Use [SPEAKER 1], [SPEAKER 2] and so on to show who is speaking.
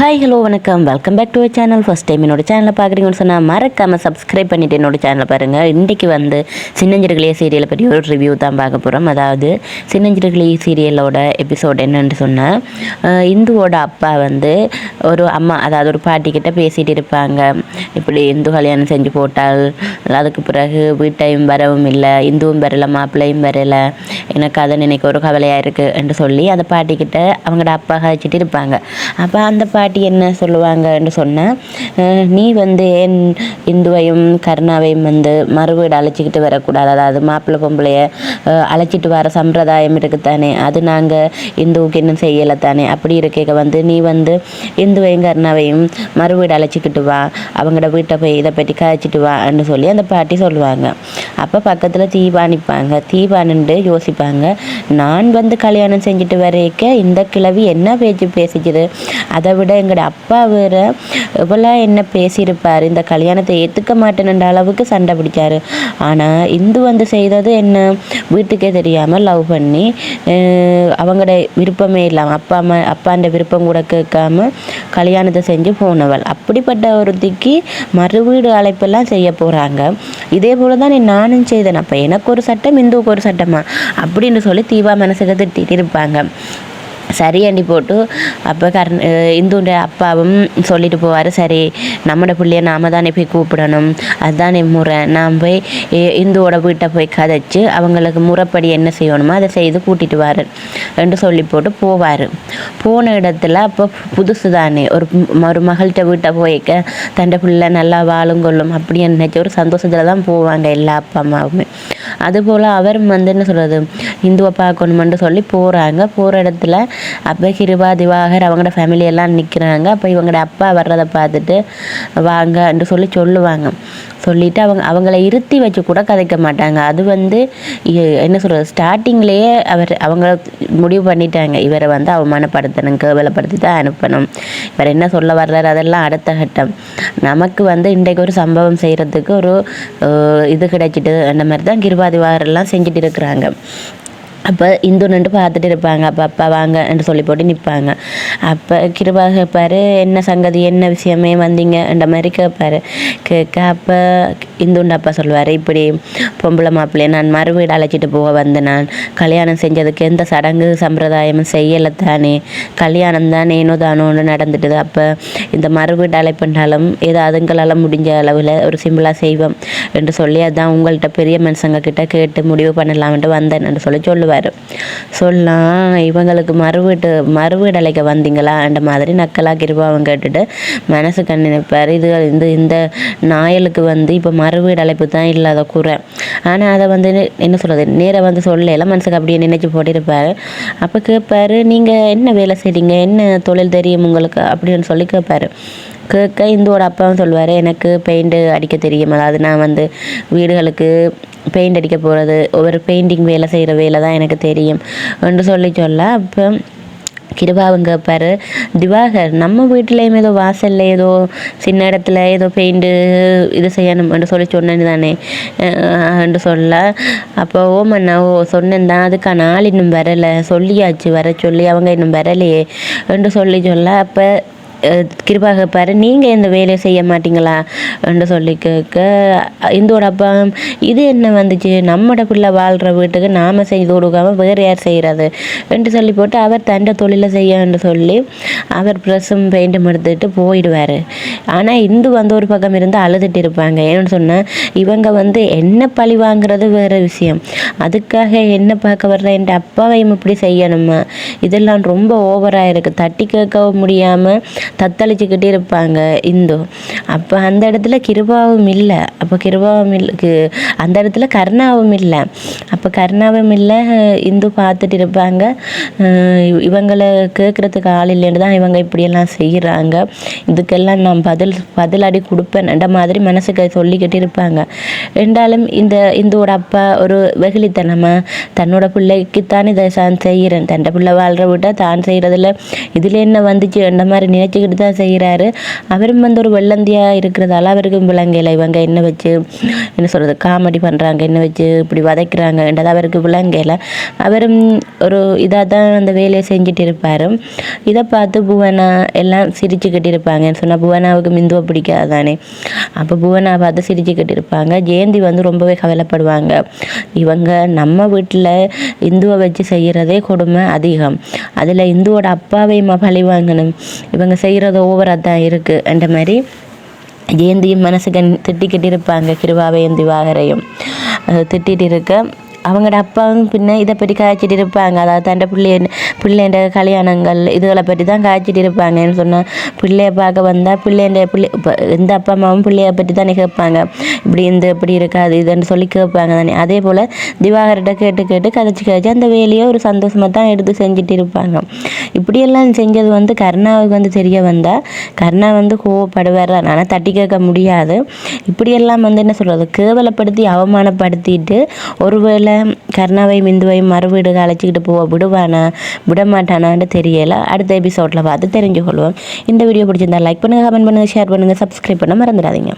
[SPEAKER 1] Hi hello வணக்கம். Welcome back to channel first time என்னோட சேனலை பார்க்குறீங்கன்னு சொன்னால் மறக்காமல் சப்ஸ்கிரைப் பண்ணிவிட்டு என்னோட சேனலை பாருங்கள் இன்றைக்கி வந்து சின்னஞ்சிறுகளே சீரியலை பற்றி ஒரு ரிவ்யூ தான் பார்க்க போகிறோம் அதாவது சின்னஞ்சிறுகளே சீரியலோட எபிசோட் என்னன்னு சொன்னால் இந்துவோட அப்பா வந்து ஒரு அம்மா அதாவது ஒரு பாட்டிக்கிட்ட பேசிகிட்டு இருப்பாங்க. இப்படி இந்து கல்யாணம் செஞ்சு போட்டால் அதுக்கு பிறகு வீட்டையும் வரவும் இல்லை இந்துவும் வரல மாப்பிள்ளையும் வரல எனக்கு அதை நினைக்க ஒரு கவலையாக இருக்குது என்று சொல்லி அந்த பாட்டிக்கிட்ட அவங்களோட அப்பா கழிச்சிட்டு இருப்பாங்க. அப்போ அந்த பாட்டி பாட்டி என்ன சொல்லுவாங்கன்னு சொன்னால் நீ வந்து ஏன் இந்துவையும் கருணாவையும் வந்து மறுவீடு அழைச்சிக்கிட்டு வரக்கூடாது. அதாவது மாப்பிள்ளை பொம்பளைய அழைச்சிட்டு வர சம்பிரதாயம் இருக்குத்தானே அது நாங்கள் இந்துவுக்கு இன்னும் செய்யலை தானே? அப்படி இருக்க வந்து நீ வந்து இந்துவையும் கருணாவையும் மறுவீடு அழைச்சிக்கிட்டு வா. அவங்களோட வீட்டை போய் இதை பற்றி காய்ச்சிட்டு வான்னு சொல்லி அந்த பாட்டி சொல்லுவாங்க. அப்போ பக்கத்தில் தீபானிப்பாங்க தீபானுண்டு யோசிப்பாங்க நான் வந்து கல்யாணம் செஞ்சுட்டு வரைக்க இந்த கிழவி என்ன பேச்சு பேசிச்சுது? அதை விட எங்களோட அப்பா வேறு எவ்வளோ என்ன பேசியிருப்பார்? இந்த கல்யாணத்தை ஏற்றுக்க மாட்டேன்ற அளவுக்கு சண்டை பிடிச்சாரு ஆனால் இந்து வந்து செய்தது என்ன? வீட்டுக்கே தெரியாமல் லவ் பண்ணி அவங்களோட விருப்பமே இல்லாமல் அப்பா அம்மா அப்பாண்ட விருப்பம் கூட கேட்காம கல்யாணத்தை செஞ்சு போனவள். அப்படிப்பட்ட ஒருத்திக்கு மறுவீடு அழைப்பெல்லாம் செய்ய போகிறாங்க இதே போல தான் நானும் செய்தேன். அப்போ எனக்கு ஒரு சட்டம் இந்துவுக்கு ஒரு சட்டமா? அப்படின்னு சொல்லி தீபா மனசுக்கு திட்டிட்டு இருப்பாங்க. சரி போட்டு அப்போ கர் இந்துடைய அப்பாவும் சொல்லிட்டு போவார் சரி நம்மட பிள்ளைய நாம தானே போய் கூப்பிடணும். அதுதானே முறை. நாம் போய் இ- இந்துவோட வீட்டை போய் கதைச்சு அவங்களுக்கு முறைப்படி என்ன செய்யணுமோ அதை செய்து கூட்டிட்டு வார் என்று சொல்லி போட்டு போவார். போன இடத்துல அப்போ புதுசு தானே ஒரு ஒரு மகள்கிட்ட வீட்டை போய்க்க தண்டை பிள்ளை நல்லா வாழும் கொள்ளும் அப்படின்னு நினச்ச ஒரு சந்தோஷத்தில் தான் போவாங்க எல்லா அப்பா அம்மாவுமே. அதுபோல் அவரும் வந்து என்ன சொல்கிறது இந்துவை பார்க்கணுமென்று சொல்லி போகிறாங்க போகிற இடத்துல அப்போ கிருபா திவாகர் அவங்களோட ஃபேமிலி எல்லாம் நிற்கிறாங்க அப்போ இவங்களோட அப்பா வர்றதை பார்த்துட்டு வாங்கன்னு சொல்லி சொல்லுவாங்க. சொல்லிட்டு அவங்க அவங்கள இருத்தி வச்சு கூட கதைக்க மாட்டாங்க. அது வந்து இ- என்ன சொல்கிறது ஸ்டார்டிங்லேயே அவர் அவங்க முடிவு பண்ணிட்டாங்க. இவரை வந்து அவமானப்படுத்தணும் கேவலப்படுத்தி தான் அனுப்பணும். இவர் என்ன சொல்ல வர்றாரு அதெல்லாம் அடுத்த கட்டம். நமக்கு வந்து இன்றைக்கு ஒரு சம்பவம் செய்கிறதுக்கு ஒரு இது கிடைச்சிட்டு அந்த மாதிரி தான் கிருபாதிவாரெல்லாம் செஞ்சுட்டு இருக்கிறாங்க. அப்போ இந்து நின்று பார்த்துட்டு இருப்பாங்க. அப்போ அப்பா வாங்க என்று சொல்லி போட்டு நிற்பாங்க அப்போ கிருபா கேட்பார் என்ன சங்கதி என்ன விஷயமே வந்தீங்கன்ற மாதிரி கேட்பார் கேட்க அப்போ இந்துண்டு அப்பா சொல்லுவார் இப்படி பொம்பளை மாப்பிள்ளைய நான் மறுவீடு அழைச்சிட்டு போக வந்தேன் நான் கல்யாணம் செஞ்சதுக்கு எந்த சடங்கு சம்பிரதாயமும் செய்யலை தானே. கல்யாணம் தான் ஏனோ தானோன்னு நடந்துட்டுது. அப்போ இந்த மறுவீடு அழைப்புன்றாலும் ஏதோ அதுங்களால் முடிஞ்ச அளவில் ஒரு சிம்பிளாக செய்வோம். என்று சொல்லி அதான் உங்கள்கிட்ட பெரிய மனுஷங்க கிட்ட கேட்டு முடிவு பண்ணலாம்ன்ட்டு வந்தேன் என்று சொல்லி சொல்லுவார். சொல்லலாம் இவங்களுக்கு மறுவீட்டு மறுவீடு அழைக்க வந்தீங்களான்ற மாதிரி நக்கலாக கிருபாவன் கேட்டுட்டு மனசு கண் இது இந்த இந்த நாயலுக்கு வந்து இப்போ மறுவீடு அழைப்பு தான் இல்லாத குறை. ஆனால் அதை வந்து என்ன சொல்கிறது நேராக வந்து சொல்லல. மனசுக்கு அப்படியே நினைச்சு போட்டிருப்பார். அப்போ கேட்பாரு நீங்கள் என்ன வேலை செய்கிறீங்க என்ன தொழில் தெரியும் உங்களுக்கு? அப்படின்னு சொல்லி கேட்பாரு கேட்க இந்துவோட அப்பாவும் சொல்லுவார் எனக்கு பெயிண்ட் அடிக்க தெரியும். அதாவது நான் வந்து வீடுகளுக்கு பெயிண்ட் அடிக்க போகிறது ஒவ்வொரு பெயிண்டிங் வேலை செய்கிற வேலை தான் எனக்கு தெரியும். என்று சொல்லி சொல்ல அப்போ கிருபாவும் கேட்பார் திவாகர் நம்ம வீட்டிலையும் ஏதோ வாசல்ல ஏதோ சின்ன இடத்துல ஏதோ பெயிண்ட்டு இது செய்யணும் என்று சொல்லி சொன்னேன்னு தானே. என்று சொல்ல அப்போ ஓமண்ணா ஓ சொன்னேன் தான் அதுக்கான ஆள் இன்னும் வரலை. சொல்லியாச்சு வர சொல்லி அவங்க இன்னும் வரலையே. என்று சொல்லி சொல்ல அப்போ கிருபாக பாரு நீங்கள் இந்த வேலையை செய்ய மாட்டீங்களா? என்று சொல்லி கேட்க இந்தோட அப்பா இது என்ன வந்துச்சு? நம்மட பிள்ளை வாழ்கிற வீட்டுக்கு நாம் செய்து கொடுக்காம வேறு யார் செய்கிறது என்று சொல்லி போட்டு அவர் தண்டை தொழிலை செய்யன்னு சொல்லி அவர் ப்ரெஸ்ஸும் பெயிண்ட்டும் எடுத்துட்டு போயிடுவார். ஆனால் இந்து வந்து ஒரு பக்கம் இருந்து அழுதுட்டு இருப்பாங்க. ஏன்னு சொன்னால் இவங்க வந்து என்ன பழி வாங்குறது வேறு விஷயம். அதுக்காக என்ன பார்க்க வர்ற? என் அப்பாவையும் இப்படி செய்யணுமா? இதெல்லாம் ரொம்ப ஓவராக இருக்குது தட்டி கேட்கவும் முடியாமல் தத்தளிச்சுக்கிட்டே இருப்பாங்க. இந்து. அப்போ அந்த இடத்துல கிருபாவும் இல்லை. அப்போ கிருபாவும் இல்லை கி- அந்த இடத்துல கருணாவும் இல்லை. அப்போ கருணாவும் இல்லை இந்து பார்த்துட்டு இருப்பாங்க. இவங்களை கேட்குறதுக்கு ஆள் இல்லைன்னு தான் இவங்க இப்படியெல்லாம் செய்கிறாங்க இதுக்கெல்லாம் நான் பதில் பதிலடி கொடுப்பேன்ன்ற மாதிரி மனசுக்கு சொல்லிக்கிட்டு இருப்பாங்க. என்றாலும் இந்த இந்துவோட அப்பா ஒரு வெகுளித்தனமாக தன்னோட பிள்ளைக்குத்தான் இதை நான் செய்கிறேன். தன்னை பிள்ளை வாழ்கிற விட்டால் தான் செய்கிறதில்ல இதில் என்ன வந்துச்சு? என்ற மாதிரி நினைச்சு வச்சுக்கிட்டு தான் செய்கிறாரு. அவரும் வந்து ஒரு வெள்ளந்தியாக இருக்கிறதால அவருக்கும் விளங்கையில் இவங்க என்ன வச்சு என்ன சொல்கிறது காமெடி பண்ணுறாங்க என்ன வச்சு இப்படி வதைக்கிறாங்கன்றது அவருக்கு விளங்கையில் அவரும் ஒரு இதாக தான் அந்த வேலையை செஞ்சுட்டு இருப்பார். இதை பார்த்து புவனா எல்லாம் சிரிச்சுக்கிட்டு இருப்பாங்கன்னு சொன்னால் புவனாவுக்கு மிந்துவை பிடிக்காதானே. அப்போ புவனா பார்த்து சிரிச்சுக்கிட்டு இருப்பாங்க. ஜெயந்தி வந்து ரொம்பவே கவலைப்படுவாங்க. இவங்க நம்ம வீட்டில் இந்துவை வச்சு செய்கிறதே கொடுமை அதிகம். அதில் இந்துவோட அப்பாவையும் பழி வாங்கணும். இவங்க செய்கிறது ஓவராக தான் இருக்குது அந்த மாதிரி ஜெயந்தியும் மனசுக்கு திட்டிக்கிட்டு இருப்பாங்க கிருவாவை ஏந்தி வாகரையும் திட்டிகிட்டு இருக்க அவங்களோட அப்பாவும் பின்ன இதை பற்றி காய்ச்சிட்டு இருப்பாங்க அதாவது தண்டை பிள்ளை பிள்ளைண்ட கல்யாணங்கள் இதுகளை பற்றி தான் காய்ச்சிட்டு இருப்பாங்கன்னு சொன்னால் பிள்ளைய பார்க்க வந்தால் பிள்ளைண்ட பிள்ளை இப்போ எந்த அப்பா அம்மாவும் பிள்ளைய பற்றி தானே கேட்பாங்க. இப்படி இந்த இப்படி இருக்காது இதுன்னு சொல்லி கேட்பாங்க தானே. அதே போல் திவாகர்கிட்ட கேட்டு கேட்டு கதைச்சி கதைச்சி அந்த வேலையை ஒரு சந்தோஷமாக தான் எடுத்து செஞ்சுட்டு இருப்பாங்க இப்படியெல்லாம் செஞ்சது வந்து கருணாவுக்கு வந்து தெரிய வந்தால் கருணா வந்து கோவப்படுவார்? ஆனால் தட்டி கேட்க முடியாது. இப்படியெல்லாம் வந்து என்ன சொல்கிறது கேவலப்படுத்தி அவமானப்படுத்திட்டு ஒருவேளை கர்ணாவை மிந்துவை மறுவீடு அழைச்சிக்கிட்டு போக விடுவானா? விட தெரியலை. அடுத்த எபிசோடில் பார்த்து தெரிஞ்சுக்கொள்வோம். இந்த வீடியோ பிடிச்சிருந்தா லைக் பண்ணுங்கள் கமெண்ட் பண்ணுங்கள் ஷேர் பண்ணுங்கள் சப்ஸ்கிரைப் பண்ண மறந்துடாதீங்க.